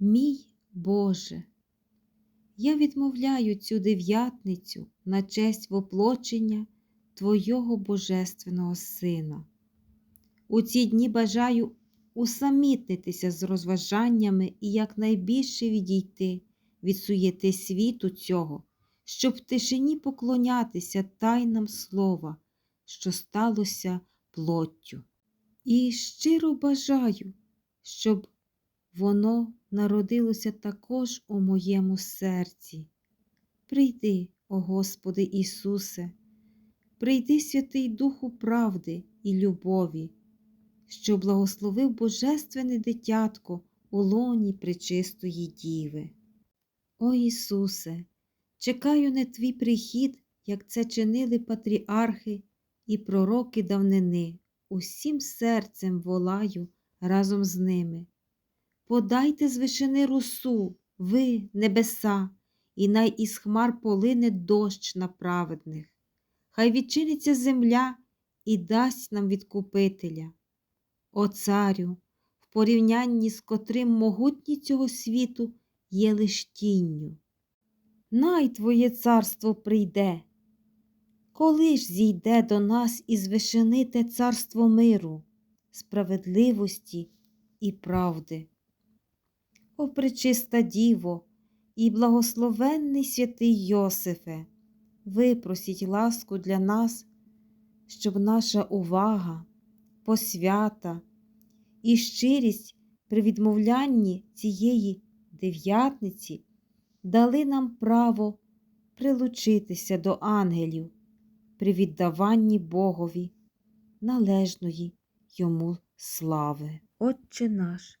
Мій Боже, я відмовляю цю дев'ятницю на честь воплочення Твого Божественного Сина. У ці дні бажаю усамітнитися з розважаннями і якнайбільше відійти від суєти світу цього, щоб в тишині поклонятися тайнам слова, що сталося плоттю. І щиро бажаю, щоб воно народилося також у моєму серці. Прийди, о Господи Ісусе, прийди, Святий Духу правди і любові, що благословив Божественне дитятко у лоні пречистої Діви. О Ісусе, чекаю на Твій прихід, як це чинили патріархи і пророки давнини, усім серцем волаю разом з ними. Подайте з вишини русу, ви, небеса, і най із хмар полине дощ на праведних. Хай відчиниться земля і дасть нам відкупителя. О царю, в порівнянні з котрим могутність цього світу є лиш тінню. Най Твоє царство прийде. Коли ж зійде до нас із вишини те царство миру, справедливості і правди? О пречиста Діво і благословенний святий Йосифе, випросіть ласку для нас, щоб наша увага, посвята і щирість при відмовлянні цієї дев'ятниці дали нам право прилучитися до ангелів при віддаванні Богові належної йому слави. Отче наш,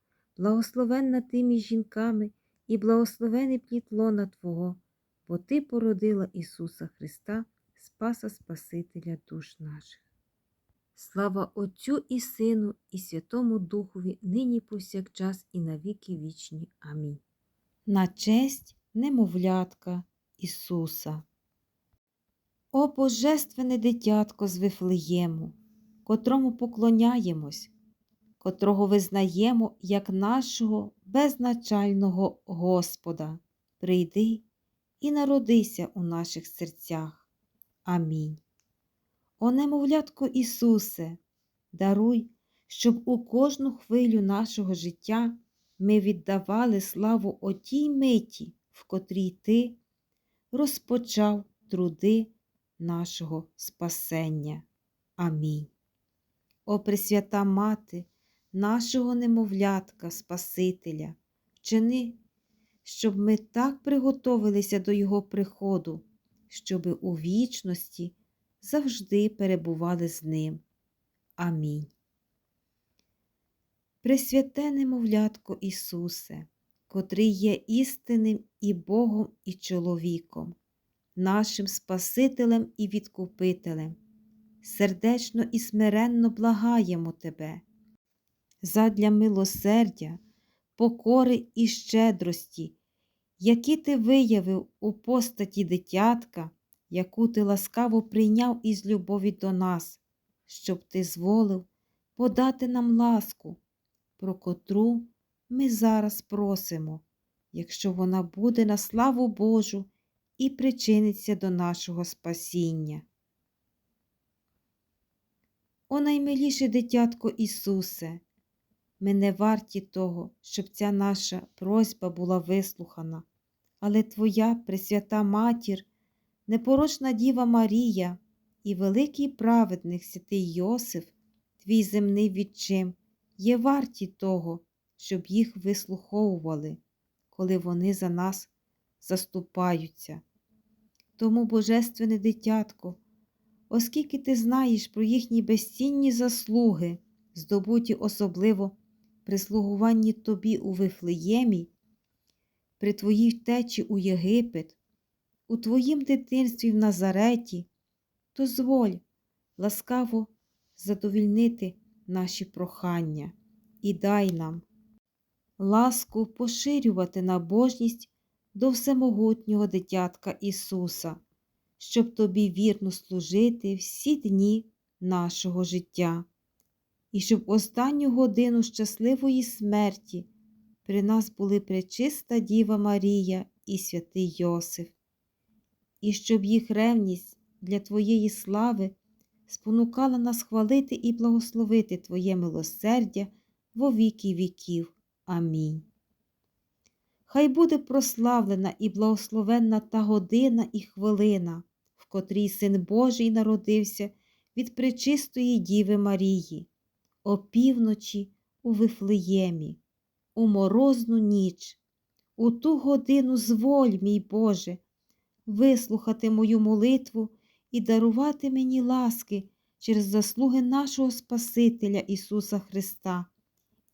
благословенна ти між жінками і благословений плід лона Твого, бо Ти породила Ісуса Христа, Спаса Спасителя душ наших. Слава Отцю і Сину, і Святому Духові, нині повсякчас, і навіки вічні. Амінь. На честь немовлятка Ісуса. О Божественне дитятко з Вифлеєму, котрому поклоняємось, котрого визнаємо як нашого безначального Господа, прийди і народися у наших серцях. Амінь. О немовлятко Ісусе, даруй, щоб у кожну хвилю нашого життя ми віддавали славу отій миті, в котрій Ти розпочав труди нашого спасення. Амінь. О Пресвята Мати, нашого немовлятка, Спасителя, вчини, щоб ми так приготовилися до Його приходу, щоби у вічності завжди перебували з ним. Амінь. Пресвяте немовлятко Ісусе, котрий є істинним і Богом, і чоловіком, нашим Спасителем і Відкупителем, сердечно і смиренно благаємо Тебе, задля милосердя, покори і щедрості, які Ти виявив у постаті дитятка яку ти ласкаво прийняв із любові до нас, щоб ти зволив подати нам ласку, про котру ми зараз просимо, якщо вона буде на славу Божу і причиниться до нашого спасіння. О наймиліше дитятко Ісусе, ми не варті того, щоб ця наша просьба була вислухана, але Твоя Пресвята Матір непорочна Діва Марія і великий праведник святий Йосиф, твій земний відчим, є варті того, щоб їх вислуховували, коли вони за нас заступаються. Тому, Божественне дитятко, оскільки ти знаєш про їхні безцінні заслуги, здобуті особливо при слугуванні тобі у Вифлеємі, при твоїй втечі у Єгипет, у твоїм дитинстві в Назареті, дозволь ласкаво задовільнити наші прохання і дай нам ласку поширювати набожність до всемогутнього дитятка Ісуса, щоб Тобі вірно служити всі дні нашого життя, і щоб останню годину щасливої смерті при нас були пречиста Діва Марія і святий Йосиф, і щоб їх ревність для Твоєї слави спонукала нас хвалити і благословити Твоє милосердя во віки віків. Амінь. Хай буде прославлена і благословенна та година і хвилина, в котрій Син Божий народився від пречистої Діви Марії, опівночі у Вифлеємі, у морозну ніч, у ту годину зволь, мій Боже, вислухати мою молитву і дарувати мені ласки через заслуги нашого Спасителя Ісуса Христа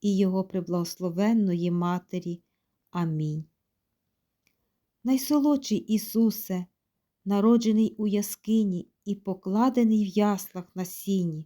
і Його преблагословенної Матері. Амінь. Найсолодший Ісусе, народжений у яскині і покладений в яслах на сіні,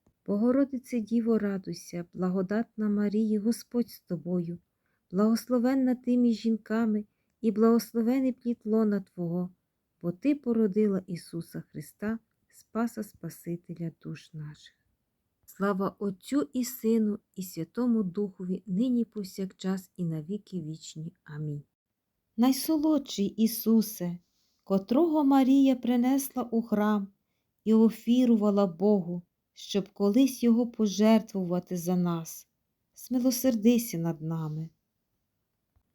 Богородице Діво, радуйся, благодатна Марії, Господь з тобою, благословенна ти між жінками і благословений плід лона Твого, бо Ти породила Ісуса Христа, Спаса Спасителя душ наших. Слава Отцю і Сину, і Святому Духові, нині повсякчас, і на віки вічні. Амінь. Найсолодший Ісусе, котрого Марія принесла у храм і офірувала Богу, щоб колись Його пожертвувати за нас, смилосердися над нами.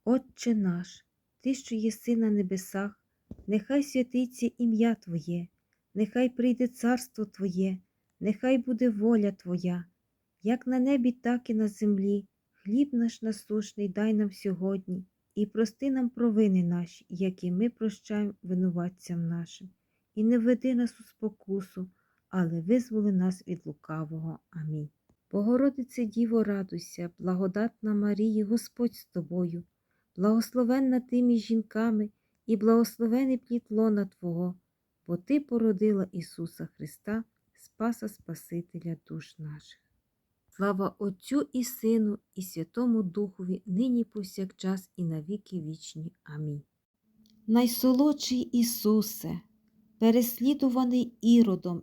Отче наш, Ти, що єси на небесах, нехай святиться ім'я Твоє, нехай прийде царство Твоє. Нехай буде воля Твоя, як на небі, так і на землі. Хліб наш насушний дай нам сьогодні, і прости нам провини наші, які ми прощаємо винуватцям нашим, і не веди нас у спокусу, але визволи нас від лукавого. Амінь. Богородице Діво, радуйся, благодатна Марії, Господь з тобою, благословенна ти між жінками, і благословений плід лона Твого, бо Ти породила Ісуса Христа. Спаса Спасителя душ наших. Слава Отцю і Сину, і Святому Духові, нині повсякчас, і на віки вічні. Амінь. Найсолодший Ісусе, переслідуваний іродом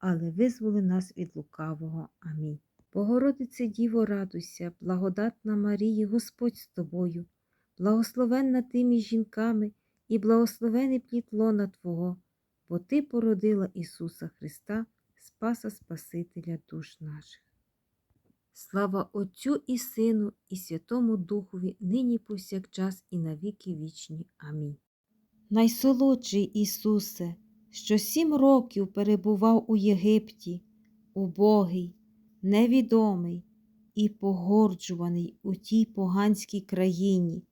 але визволи нас від лукавого. Амінь. Богородице Діво, радуйся, благодатна Марії, Господь з тобою, благословенна ти між жінками, і благословений плід лона Твого, бо Ти породила Ісуса Христа, Спаса Спасителя душ наших. Слава Отцю і Сину, і Святому Духові, нині повсякчас, і на віки вічні. Амінь. Найсолодший Ісусе, що сім років перебував у Єгипті, убогий, невідомий і погорджуваний у тій поганській країні,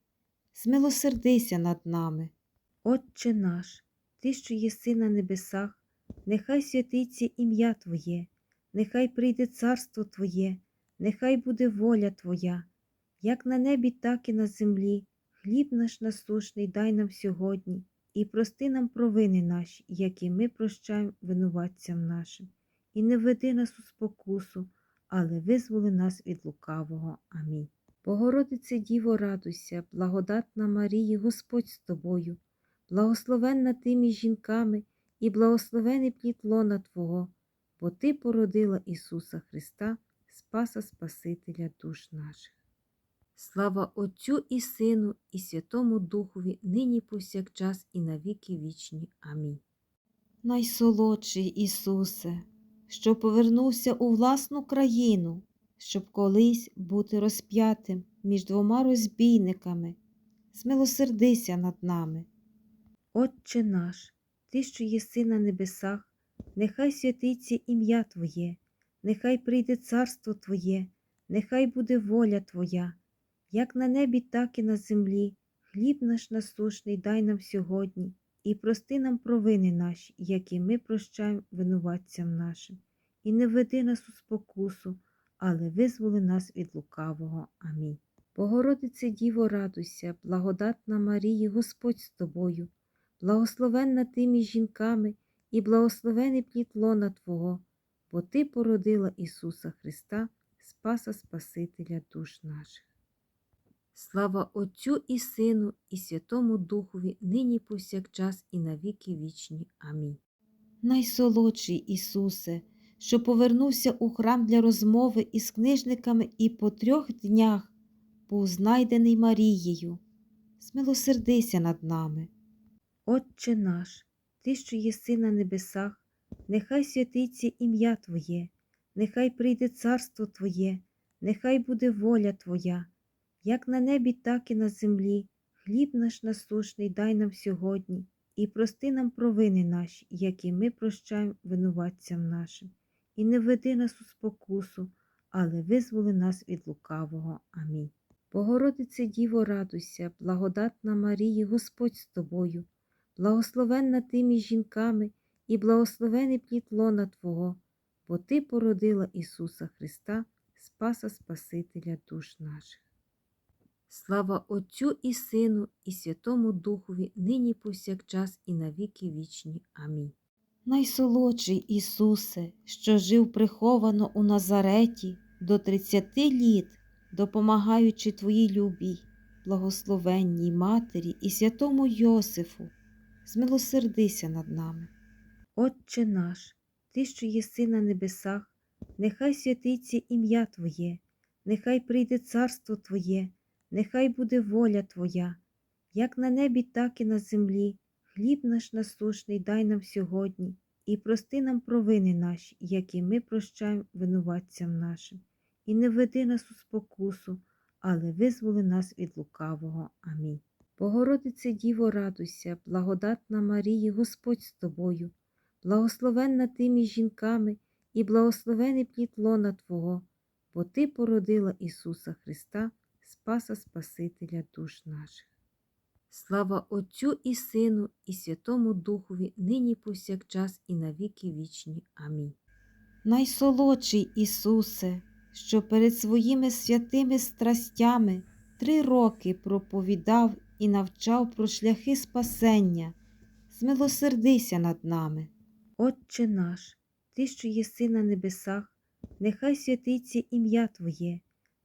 змилосердися над нами. Отче наш, Ти, що єси на небесах, нехай святиться ім'я Твоє, нехай прийде царство Твоє нехай буде воля Твоя, як на небі, так і на землі. Хліб наш насушний дай нам сьогодні, і прости нам провини наші, які ми прощаємо винуватцям нашим, і не веди нас у спокусу, але визволи нас від лукавого. Амінь. Богородице Діво, радуйся, благодатна Марії, Господь з тобою, благословенна ти між жінками, і благословений плід лона Твого, бо Ти породила Ісуса Христа, Спаса Спасителя душ наших. Слава Отцю і Сину, і Святому Духові, нині повсякчас і на віки вічні. Амінь. Найсолодший Ісусе, що повернувся у власну країну, щоб колись бути розп'ятим між двома розбійниками, змилосердися над нами. Отче наш, Ти, що єси на небесах, нехай святиться ім'я Твоє, нехай прийде царство Твоє, нехай буде воля Твоя, як на небі, так і на землі. Хліб наш насушний дай нам сьогодні, і прости нам провини наші, які ми прощаємо винуватцям нашим. І не веди нас у спокусу, але визволи нас від лукавого. Амінь. Богородице Діво, радуйся, благодатна Марії, Господь з тобою, благословенна ти між жінками, і благословений плід лона Твого, бо Ти породила Ісуса Христа, Спаса Спасителя душ наших. Слава Отцю і Сину, і Святому Духові, нині повсякчас і на віки вічні. Амінь. Найсолодший Ісусе, що повернувся у храм для розмови із книжниками і по трьох днях був знайдений Марією. Змилосердися над нами. Отче наш, Ти, що єси на небесах, нехай святиться ім'я Твоє, нехай прийде царство Твоє, нехай буде воля Твоя, як на небі, так і на землі. Хліб наш насушний дай нам сьогодні, і прости нам провини наші, які ми прощаємо винуватцям нашим. І не веди нас у спокусу, але визволи нас від лукавого. Амінь. Богородице Діво, радуйся, благодатна Марії, Господь з тобою, благословенна ти між жінками, і благословений плід лона Твого, бо Ти породила Ісуса Христа, Спаса Спасителя душ наших. Слава Отцю і Сину, і Святому Духові, нині повсякчас і на віки вічні. Амінь. Найсолодший Ісусе, що жив приховано у Назареті до тридцяти літ, допомагаючи Твоїй любій, благословенній Матері і святому Йосифу, змилосердися над нами. Отче наш, Ти, що єси на небесах, нехай святиться ім'я Твоє, нехай прийде царство Твоє, нехай буде воля Твоя, як на небі, так і на землі. Хліб наш насушний дай нам сьогодні, і прости нам провини наші, які ми прощаємо винуватцям нашим. І не веди нас у спокусу, але визволи нас від лукавого. Амінь. Богородице Діво, радуйся, благодатна Марії, Господь з тобою, благословенна ти жінками, і благословений плід лона Твого, бо Ти породила Ісуса Христа, Спаса Спасителя душ наших. Слава Отцю і Сину, і Святому Духові, нині повсякчас і на віки вічні. Амінь. Найсолодший Ісусе, що перед своїми святими страстями три роки проповідав і навчав про шляхи спасення, змилосердися над нами. Отче наш, Ти, що єси на небесах, нехай святиться ім'я Твоє,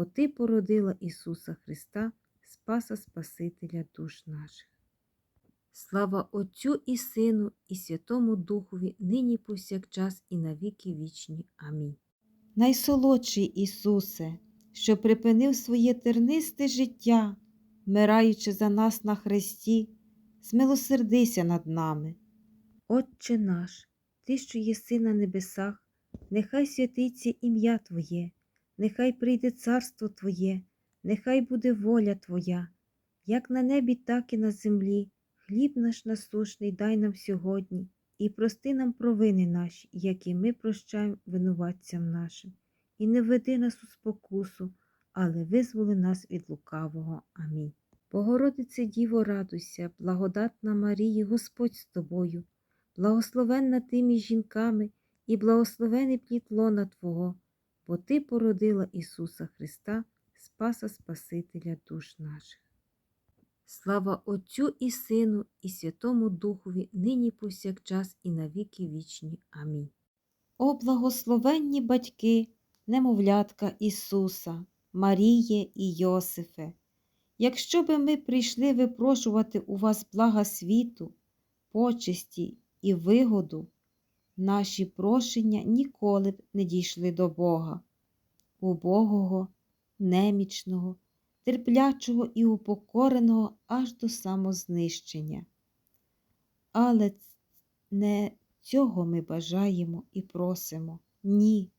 бо Ти породила Ісуса Христа, Спаса Спасителя душ наших. Слава Отцю і Сину, і Святому Духові, нині повсякчас і на віки вічні. Амінь. Найсолодший Ісусе, що припинив своє тернисте життя, вмираючи за нас на хресті, змилосердися над нами. Отче наш, Ти, що єси на небесах, нехай святиться ім'я Твоє, нехай прийде царство Твоє, нехай буде воля Твоя, як на небі, так і на землі. Хліб наш насушний дай нам сьогодні, і прости нам провини наші, які ми прощаємо винуватцям нашим. І не веди нас у спокусу, але визволи нас від лукавого. Амінь. Богородице Діво, радуйся, благодатна Марії, Господь з тобою, благословенна ти жінками, і благословений плід лона Твого, бо Ти породила Ісуса Христа, Спаса Спасителя душ наших. Слава Отцю і Сину, і Святому Духові, нині повсякчас, і навіки вічні. Амінь. О благословенні батьки, немовлятка Ісуса, Маріє і Йосифе! Якщо би ми прийшли випрошувати у вас блага світу, почесті і вигоду, наші прошення ніколи б не дійшли до Бога, убогого, немічного, терплячого і упокореного аж до самознищення. Але не цього ми бажаємо і просимо. Ні.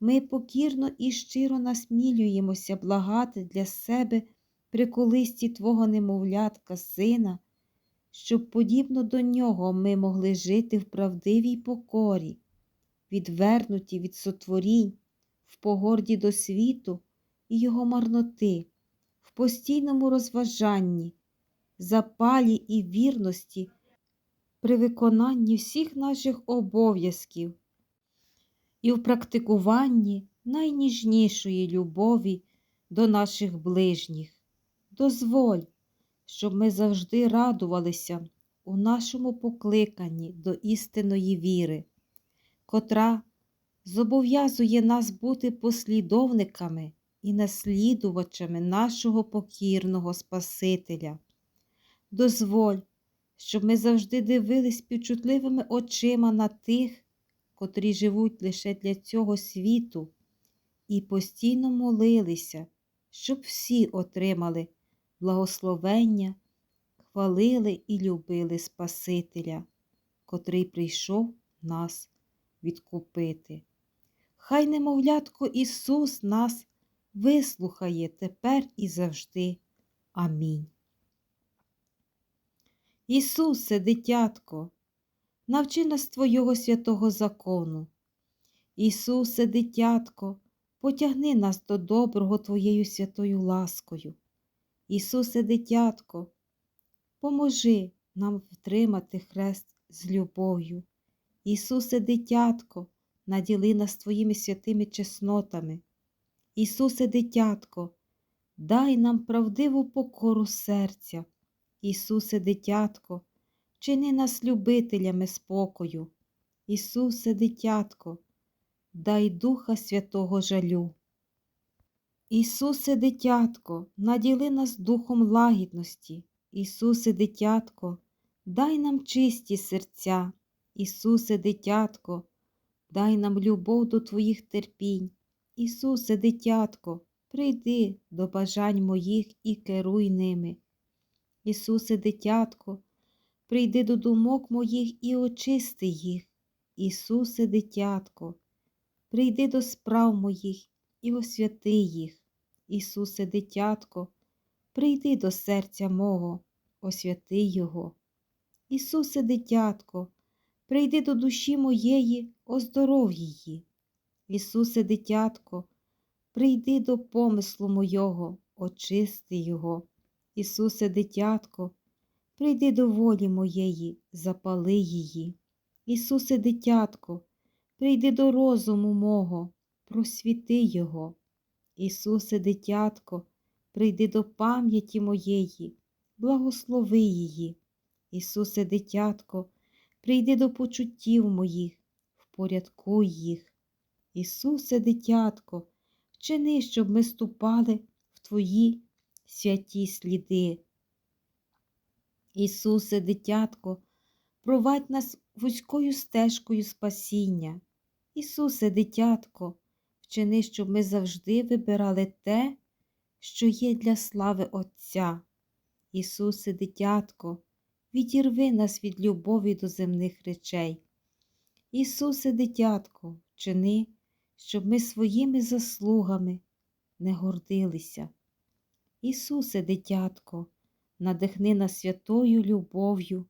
Ми покірно і щиро насмілюємося благати для себе при колисті Твого немовлятка, сина, щоб, подібно до нього, ми могли жити в правдивій покорі, відвернуті від сотворінь, в погорді до світу і його марноти, в постійному розважанні, запалі і вірності при виконанні всіх наших обов'язків і в практикуванні найніжнішої любові до наших ближніх. Дозволь, щоб ми завжди радувалися у нашому покликанні до істинної віри, котра зобов'язує нас бути послідовниками і наслідувачами нашого покірного Спасителя. Дозволь, щоб ми завжди дивились співчутливими очима на тих, котрі живуть лише для цього світу, і постійно молилися, щоб всі отримали благословення, хвалили і любили Спасителя, котрий прийшов нас відкупити. Хай, немовлятко, Ісус нас вислухає тепер і завжди. Амінь. Ісусе, дитятко, навчи нас Твого святого закону. Ісусе, дитятко, потягни нас до доброго Твоєю святою ласкою. Ісусе, дитятко, поможи нам втримати хрест з любов'ю. Ісусе, дитятко, наділи нас Твоїми святими чеснотами. Ісусе, дитятко, дай нам правдиву покору серця. Ісусе, дитятко, чини нас любителями спокою. Ісусе, дитятко, дай Духа Святого жалю. Ісусе, дитятко, наділи нас духом лагідності. Ісусе, дитятко, дай нам чисті серця. Ісусе, дитятко, дай нам любов до Твоїх терпінь. Ісусе, дитятко, прийди до бажань моїх і керуй ними. Ісусе, дитятко, прийди до думок моїх і очисти їх. Ісусе, дитятко, прийди до справ моїх і освяти їх. Ісусе, дитятко, прийди до серця мого, освяти Його. Ісусе, дитятко, прийди до душі моєї, оздоров її. Ісусе, дитятко, прийди до помислу мойого, очисти Його. Ісусе, дитятко, прийди до волі моєї, запали її. Ісусе, дитятко, прийди до розуму мого, просвіти Його. Ісусе, дитятко, прийди до пам'яті моєї, благослови її. Ісусе, дитятко, прийди до почуттів моїх, впорядкуй їх. Ісусе, дитятко, вчини, щоб ми ступали в Твої святі сліди. Ісусе, дитятко, провадь нас вузькою стежкою спасіння. Ісусе, дитятко, вчини, щоб ми завжди вибирали те, що є для слави Отця. Ісусе, дитятко, відірви нас від любові до земних речей. Ісусе, дитятко, вчини, щоб ми своїми заслугами не гордилися. Ісусе, дитятко, надихни нас святою любов'ю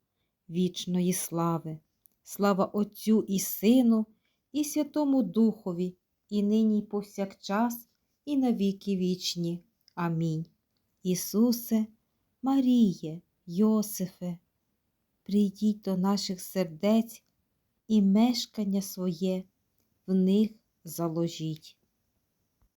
вічної слави. Слава Отцю і Сину, і Святому Духові, і нині, і повсякчас, і на віки вічні. Амінь. Ісусе, Маріє, Йосифе, прийдіть до наших сердець і мешкання своє в них заложіть.